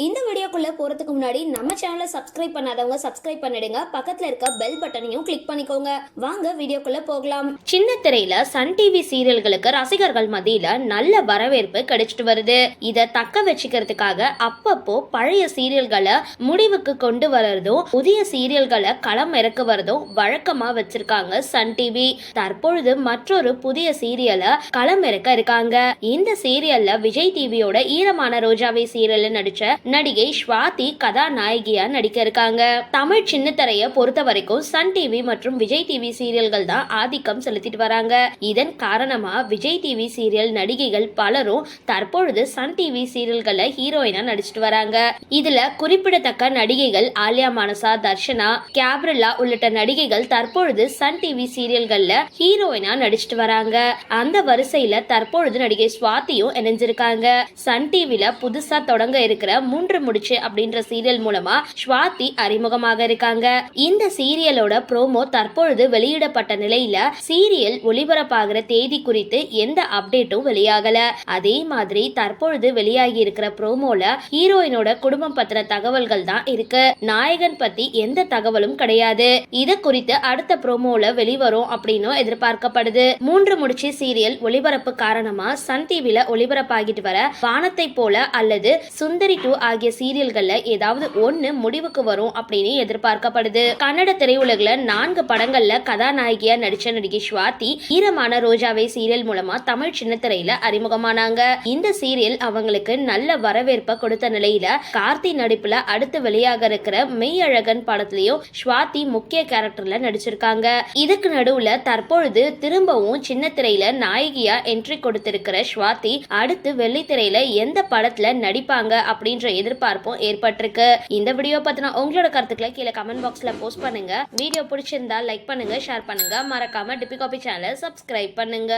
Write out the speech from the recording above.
இந்த வீடியோக்குள்ள போறதுக்கு முன்னாடி நம்ம சேனலை சப்ஸ்கிரைப் பண்ணாதவங்க சப்ஸ்கிரைப் பண்ணிடுங்க. பக்கத்துல இருக்க பெல் பட்டனையும் கிளிக் பண்ணிக்கோங்க. வாங்க வீடியோக்குள்ள போகலாம். சின்ன திரையில சன் டிவி சீரியல்களுக்கு ரசிகர்கள் மத்தியில நல்ல வரவேற்பு கிடைச்சிட்டு வருது. இத தக்க வச்சுக்கிறதுக்காக அப்பப்போ பழைய சீரியல்களை முடிவுக்கு கொண்டு வர்றதும் புதிய சீரியல்களை களம் இறக்குவதும் வழக்கமா வச்சிருக்காங்க சன் டிவி தற்பொழுது மற்றொரு புதிய சீரியலை களம் இறக்க இருக்காங்க. இந்த சீரியல்ல விஜய் டிவியோட ஈரமான ரோஜாவை சீரியல்ல நடிச்ச நடிகை ஸ்வாதி கதாநாயகியா நடிக்க இருக்காங்க தமிழ் சின்னத்திரைய பொறுத்த வரைக்கும் சன் டிவி மற்றும் விஜய் டிவி சீரியல்கள் தான் ஆதிக்கம் செலுத்திட்டு வராங்க. இதன் காரணமா விஜய் டிவி சீரியல் நடிகைகள் பலரும் தற்பொழுது சன் டிவி சீரியல்களை ஹீரோயினா நடிச்சிட்டு வராங்க. இதுல குறிப்பிடத்தக்க நடிகைகள் ஆலியா மானசா தர்ஷனா கேப்ரில்லா உள்ளிட்ட நடிகைகள் தற்பொழுது சன் டிவி சீரியல்கள்ல ஹீரோயினா நடிச்சிட்டு வராங்க. அந்த வரிசையில தற்பொழுது நடிகை சுவாத்தியும் இணைஞ்சிருக்காங்க. சன் டிவில புதுசா தொடங்க இருக்கிற மூன்று முடிச்சு அப்படின்ற சீரியல் மூலமா ஸ்வாதி அறிமுகமாக இருக்காங்க. இந்த சீரியலோட ப்ரோமோ தற்பொழுது வெளியிடப்பட்ட நிலையில சீரியல் ஒளிபரப்பாகிற தேதி குறித்து எந்த அப்டேட்டும் வெளியாகல. அதே மாதிரி தற்பொழுது வெளியாகி இருக்கிற ப்ரோமோல ஹீரோயினோட குடும்பம் பத்திர தகவல்கள் தான் இருக்கு. நாயகன் பத்தி எந்த தகவலும் கிடையாது. இது குறித்து அடுத்த ப்ரோமோல வெளிவரும் அப்படின்னும் எதிர்பார்க்கப்படுது. மூன்று முடிச்சு சீரியல் ஒளிபரப்பு காரணமா சன் டிவில ஒளிபரப்பாகிட்டு வர வானத்தை போல அல்லது சுந்தரி டூ ஆகிய சீரியல்கள்ல ஏதாவது ஒண்ணு முடிவுக்கு வரும் அப்படின்னு எதிர்பார்க்கப்படுது. கன்னட திரையுலகில் நான்கு படங்கள்ல கதாநாயகியா நடிச்ச நடிகை ஸ்வாதி ஈரமான ரோஜாவை சீரியல் மூலமா தமிழ் சின்னத்திரையில அறிமுகமானாங்க. இந்த சீரியல் அவங்களுக்கு நல்ல வரவேற்பை கொடுத்த நிலையில கார்த்தி நடிப்புல அடுத்து வெளியாக இருக்கிற மெய்யழகன் படத்திலையும் ஸ்வாதி முக்கிய கேரக்டர்ல நடிச்சிருக்காங்க. இதுக்கு நடுவுல தற்பொழுது திரும்பவும் சின்ன திரையில நாயகியா என்ட்ரி கொடுத்திருக்கிற ஸ்வாதி அடுத்து வெள்ளித்திரையில எந்த படத்துல நடிப்பாங்க அப்படின்ற எதிர்பார்ப்பும் ஏற்பட்டிருக்கு. இந்த வீடியோ பத்தின உங்களோட கருத்துக்களை கீழே கமெண்ட் பாக்ஸ்ல போஸ்ட் பண்ணுங்க. வீடியோ பிடிச்சிருந்தா லைக் பண்ணுங்க ஷேர் பண்ணுங்க. மறக்காம டிபி காபி சேனலை சப்ஸ்கிரைப் பண்ணுங்க.